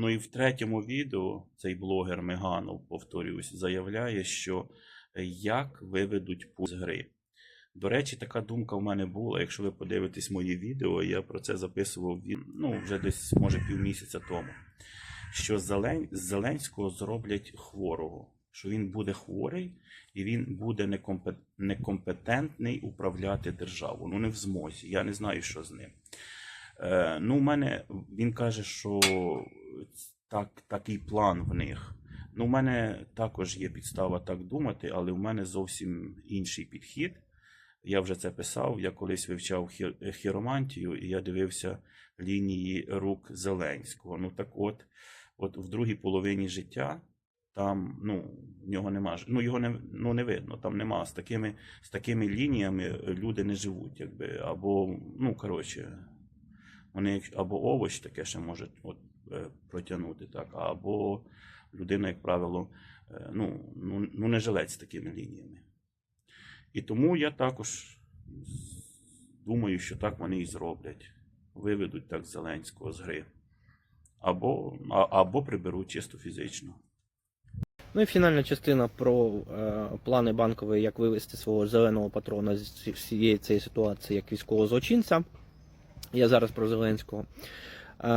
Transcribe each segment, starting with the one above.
Ну і в третьому відео цей блогер Меганов, повторюсь, заявляє, що е, як виведуть пу з гри. До речі, така думка в мене була. Якщо ви подивитесь мої відео, я про це записував ну, вже десь, може, півмісяця тому. Що з Зеленського зроблять хворого, що він буде хворий і він буде некомпетентний управляти державу. Ну, не в змозі. Я не знаю, що з ним. Е, ну, у мене він каже, що так, такий план в них. Ну, у мене також є підстава так думати, але в мене зовсім інший підхід. Я вже це писав. Я колись вивчав хі- хіромантію, і я дивився лінії рук Зеленського. Ну так от, от в другій половині життя там ну, нього нема ну, його не, ну, не видно, там нема. З такими, з такими лініями люди не живуть, якби, або, ну, коротше, вони або овоч таке ще може от, протягнути, так, або людина, як правило, е, ну, ну, ну не жилець такими лініями. І тому я також думаю, що так вони і зроблять. Виведуть так Зеленського з гри. Або, або приберуть чисто фізично. Ну і фінальна частина про е, плани банкової, як вивести свого зеленого патрона з всієї цієї ситуації як військового злочинця. Я зараз про Зеленського. Е,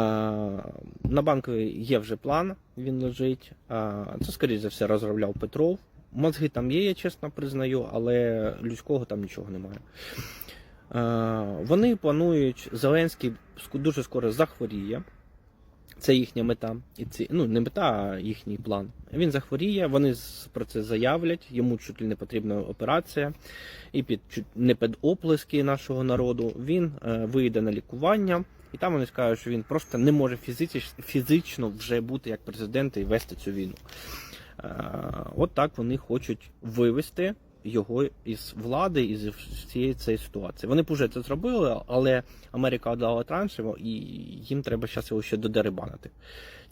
на банковій є вже план, він лежить. Е, це, скоріш за все, розробляв Петров. Мозги там є, я чесно признаю, але людського там нічого немає. Е, вони планують, Зеленський дуже скоро захворіє. Це їхня мета. І ці, ну, не мета, а їхній план. Він захворіє, вони про це заявлять, йому чуть ли не потрібна операція, і під не під оплески нашого народу він вийде на лікування, і там вони скажуть, що він просто не може фізич, фізично вже бути як президент і вести цю війну. Е, от так вони хочуть вивести його із влади, із всієї цієї ситуації. Вони б вже це зробили, але Америка дала транш, і їм треба зараз його ще додерибанити.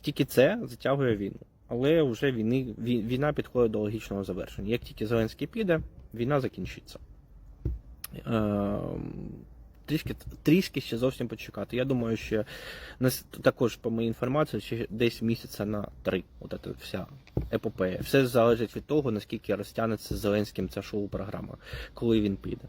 Тільки це затягує війну. Але вже війни, війна підходить до логічного завершення. Як тільки Зеленський піде, війна закінчиться. Трішки, трішки ще зовсім почекати. Я думаю, що також, по моїй інформації, ще десь місяця на три. От ця вся епопея. Все залежить від того, наскільки розтягнеться з Зеленським ця шоу-програма, коли він піде.